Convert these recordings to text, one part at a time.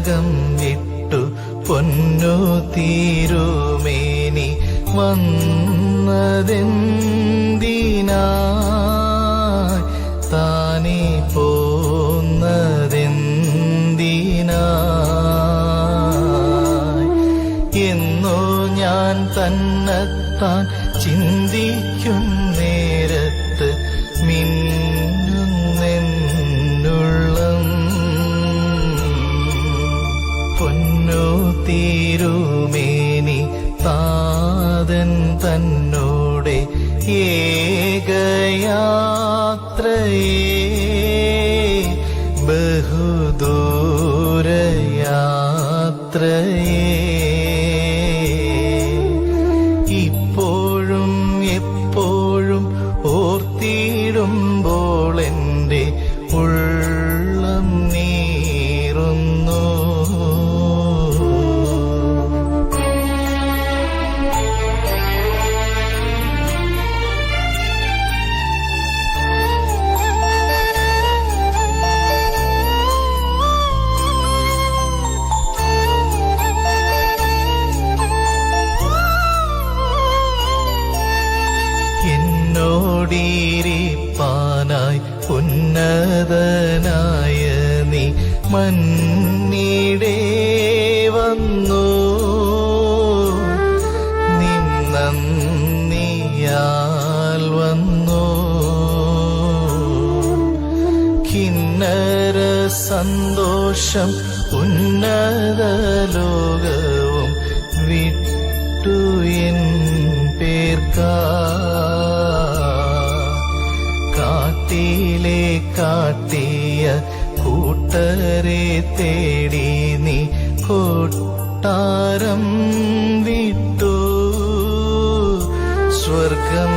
സ്വർഗം വിട്ടു പൊന്നു തീരുമേനി വന്നതെന്തിനാ താനേ പോന്നതെന്തിനാ എന്നോ ഞാൻ തന്നെത്താൻ പൊന്നു സന്തോഷം ഉന്നത ലോകവും വിട്ടു എൻ പേർക്കാ. കാട്ടിലെ കാട്ടിയ കൂട്ടരെ തേടി നീ കൂട്ടാരം വിട്ടു. സ്വർഗം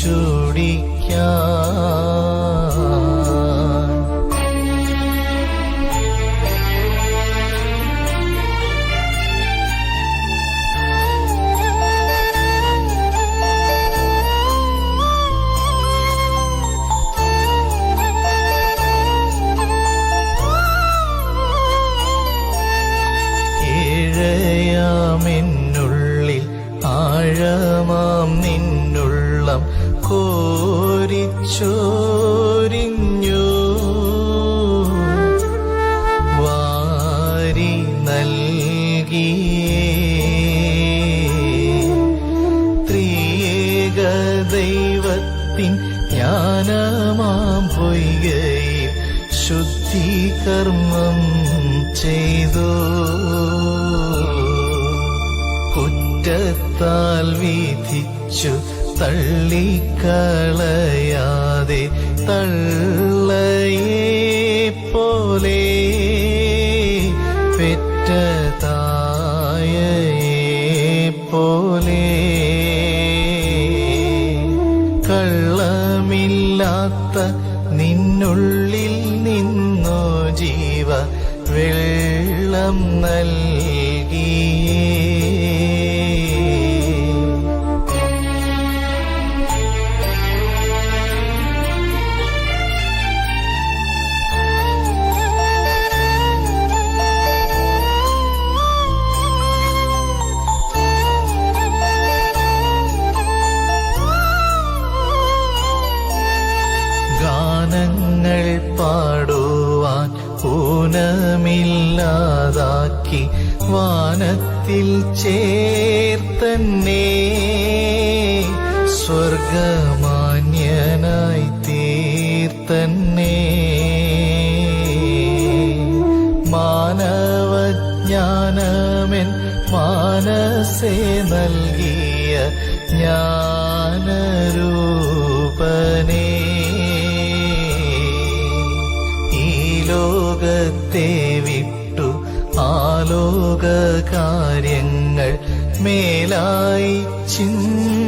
চোখ കോരിച്ചോരിഞ്ഞു വാരി നൽകിയേ ത്രിയേക ദൈവത്തിൻ ജ്ഞാനമാം പൊയ്കയിൽ ശുദ്ധീകർമ്മം ചെയ്തു. കുറ്റത്താൽ വിധിച്ചു തള്ളിക്കളയാതെ തള്ളയെ പോലെ മാനവജ്ഞാനമെൻ മാനസേ നൽകിയ ജ്ഞാനരൂപനേ. ഈ ലോകത്തെ വിട്ടു ആലോക കാര്യങ്ങൾ മേലായി ചിന്തിപ്പാൻ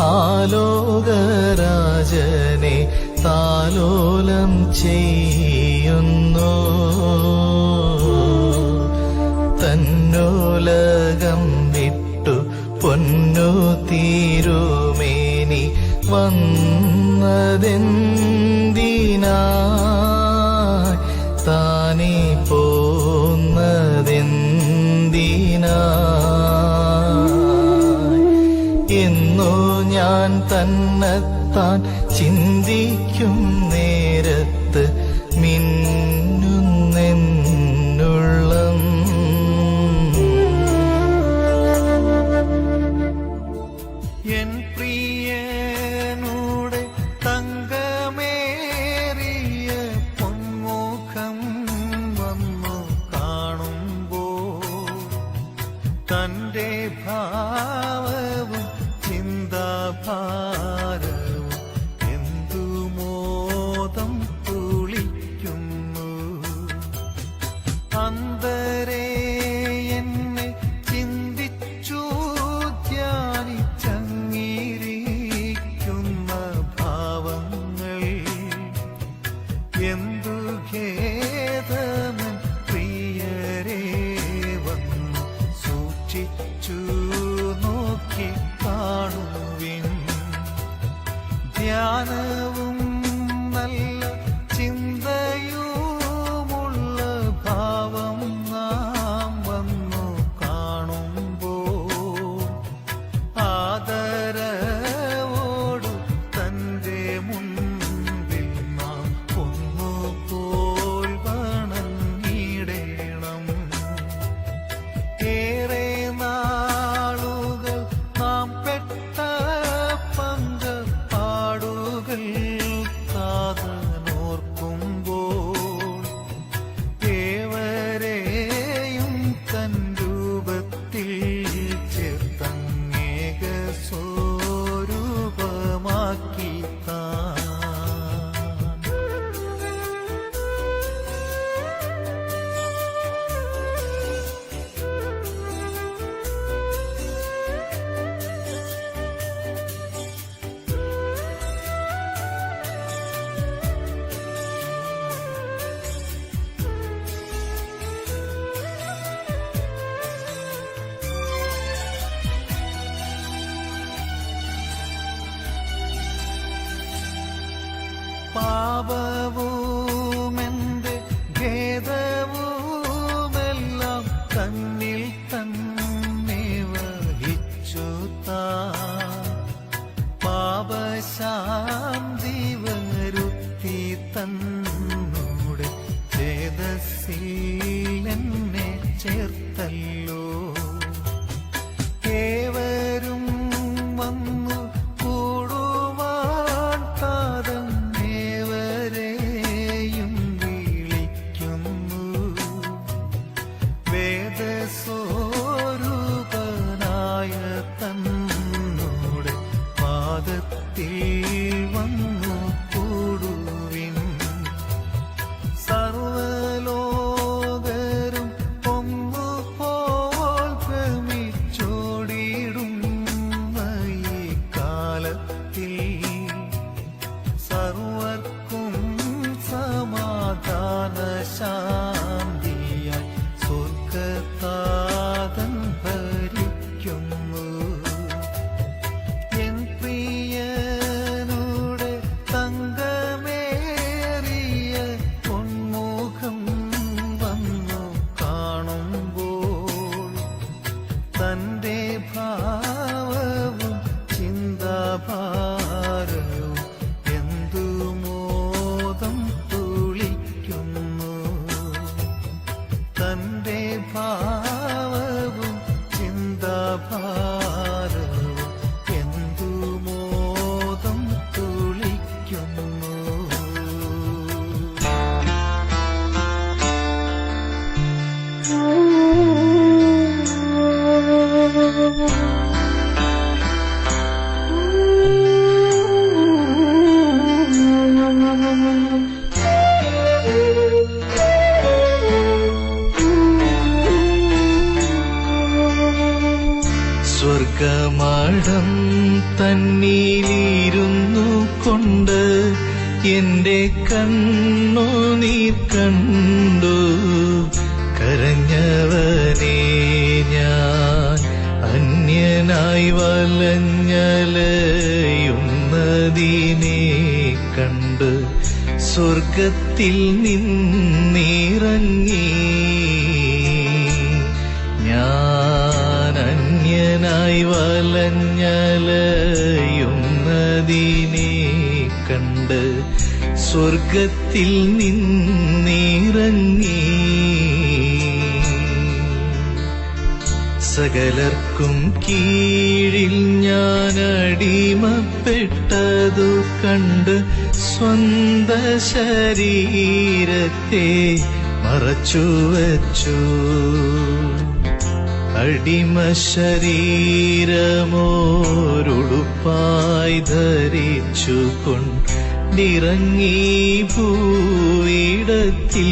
ആലോകരാജനെ താലോലം ചെയ്യുന്നു. തന്നോലകം വിട്ടു പൊന്നു തീരുമേനി വന്നതെന്തിനാ தான் അന്യനായി വലഞ്ഞലയുന്നതിനെ കണ്ട് സ്വർഗത്തിൽ നിന്നിറങ്ങി. ഞാൻ അന്യനായി വലഞ്ഞലയുന്നതിനെ കണ്ട് സ്വർഗത്തിൽ നിന്നിറങ്ങി. സകലർക്കും കീഴിൽ ഞാൻ അടിമപ്പെട്ടതു കണ്ട് സ്വന്ത ശരീരത്തെ മറച്ചു വച്ചു. അടിമ ശരീരമോരുടുപ്പായി ധരിച്ചു കൊണ്ടിറങ്ങി ഭൂയിടത്തിൽ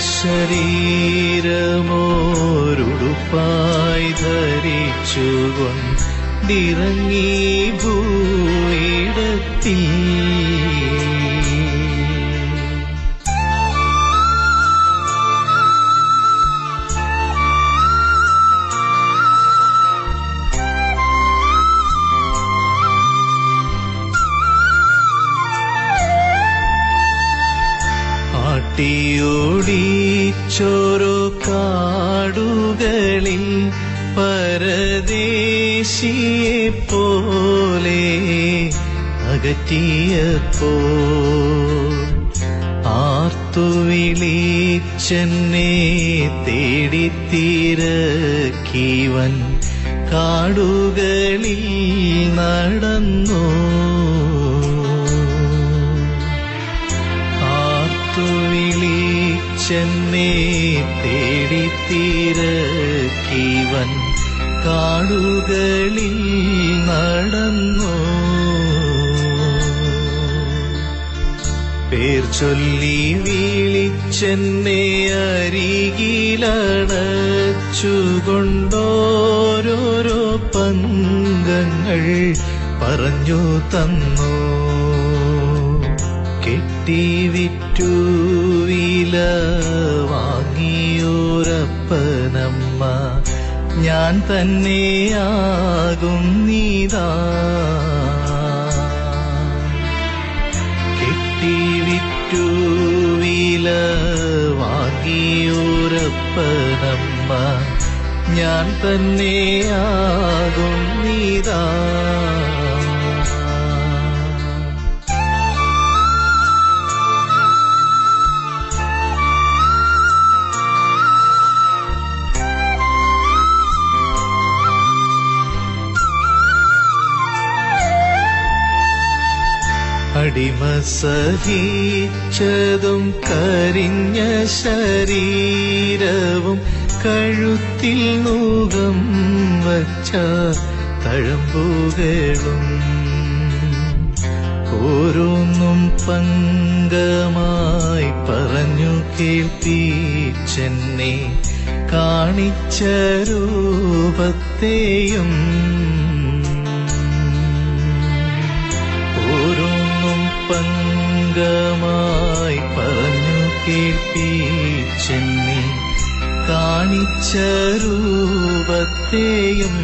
ശരീരമോരുടുപ്പായി ധരിച്ചു കൊണ്ടിറങ്ങി ഭൂയിടത്തിൽ ആട്ടിയോടിച്ചോരോ കാടുകളിൽ പരദേശിയെ പോലെ അകറ്റിയപ്പോ ആർത്തു വിളിച്ചെന്നെ തേടിത്തിരക്കിവൻ കാടുകളിൽ നടന്നു. വിളിച്ചെന്നെ തീരക്കീവൻ കാടുകളിൽ നടന്നു. പേർ ചൊല്ലി വിളിച്ചെന്നെ അരികിലടച്ചുകൊണ്ടോരോരോ പങ്കങ്ങൾ പറഞ്ഞു തന്നു. വിറ്റു വില വാങ്ങിയോരപ്പനമ്മ. ഞാൻ തന്നെയാകും നീതാ. കെട്ടി വിറ്റു വാങ്ങിയോരപ്പനമ്മ. ഞാൻ തന്നെയാകും നീതാ. സഹിച്ചതും കരിഞ്ഞ ശരീരവും കഴുത്തിൽ നൂകം വച്ച തഴമ്പുകളും ഓരോന്നും പങ്കമായി പറഞ്ഞു കേൾപ്പിച്ചെന്നെ കാണിച്ച രൂപത്തെയും പങ്കമായി പറഞ്ഞു കേൾപ്പിച്ചെന്നെ കാണിച്ച രൂപത്തെയും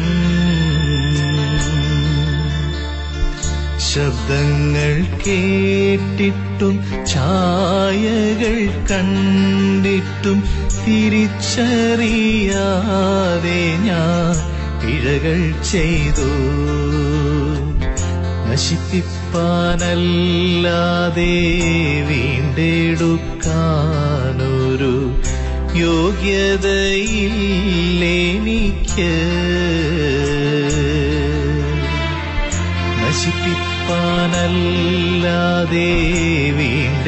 ശബ്ദങ്ങൾ കേട്ടിട്ടും ഛായകൾ കണ്ടിട്ടും തിരിച്ചറിയാതെ ഞാൻ പിഴകൾ ചെയ്തു. നശിപ്പിപ്പാനല്ലാതെ വീണ്ടെടുക്കാനൊരു യോഗ്യതയില്ലെനിക്ക് നശിപ്പിപ്പാനല്ലാതെ വീണ്ടെടുക്കാനൊരു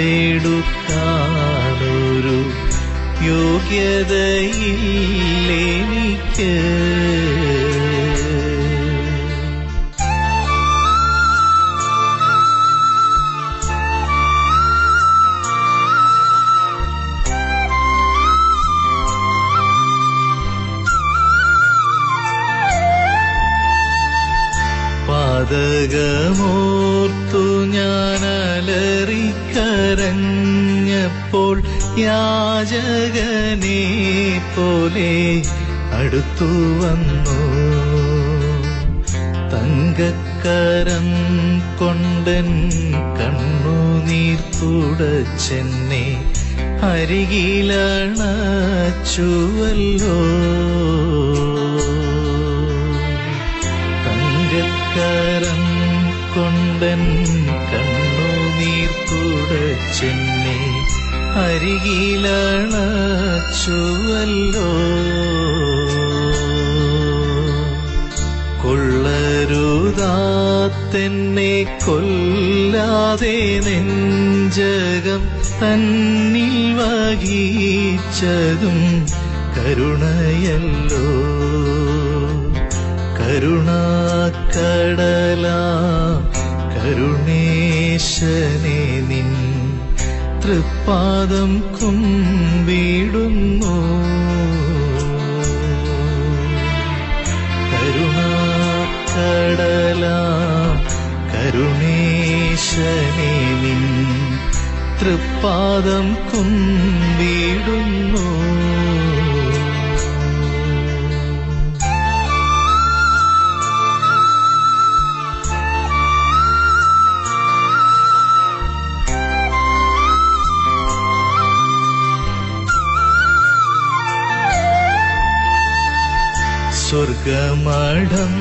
യോഗ്യതയില്ലെനിക്ക് തുടച്ചെന്നെ അരികിലണച്ചുവല്ലോ തങ്കക്കരം കൊണ്ടൻ കണ്ണുനീർ തുടച്ചെന്നെ അരികിലണച്ചുവല്ലോ കൊള്ളരുതാത്തെന്നെ കൊല്ലാതെ നെഞ്ചകം തന്നിൽ വഹിച്ചതും കരുണയല്ലോ. കരുണാക്കടലാ കരുണേശനെ നിൻ തൃപ്പാദം കുമ്പിടുന്നു. തൃപ്പാദം കുമ്പിടുന്നു. സ്വർഗമഠം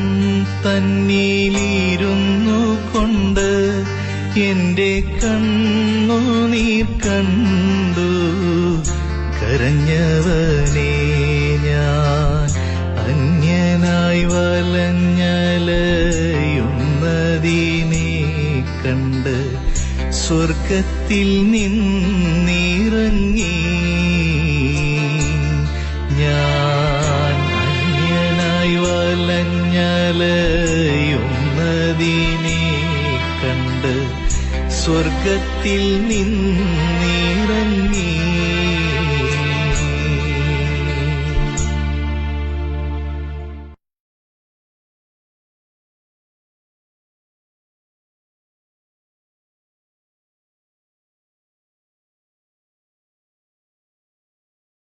തന്നിലിരുന്നു കൊണ്ട് എന്റെ കണ്ണുനീർ ഞാൻ വലഞ്ഞലയുന്നതിനെ കണ്ട് സ്വർഗത്തിൽ നിന്നിറങ്ങി. ഞാൻ അന്യനായി വലഞ്ഞലയുന്നതിനെ കണ്ട് സ്വർഗത്തിൽ നിന്നിറങ്ങി.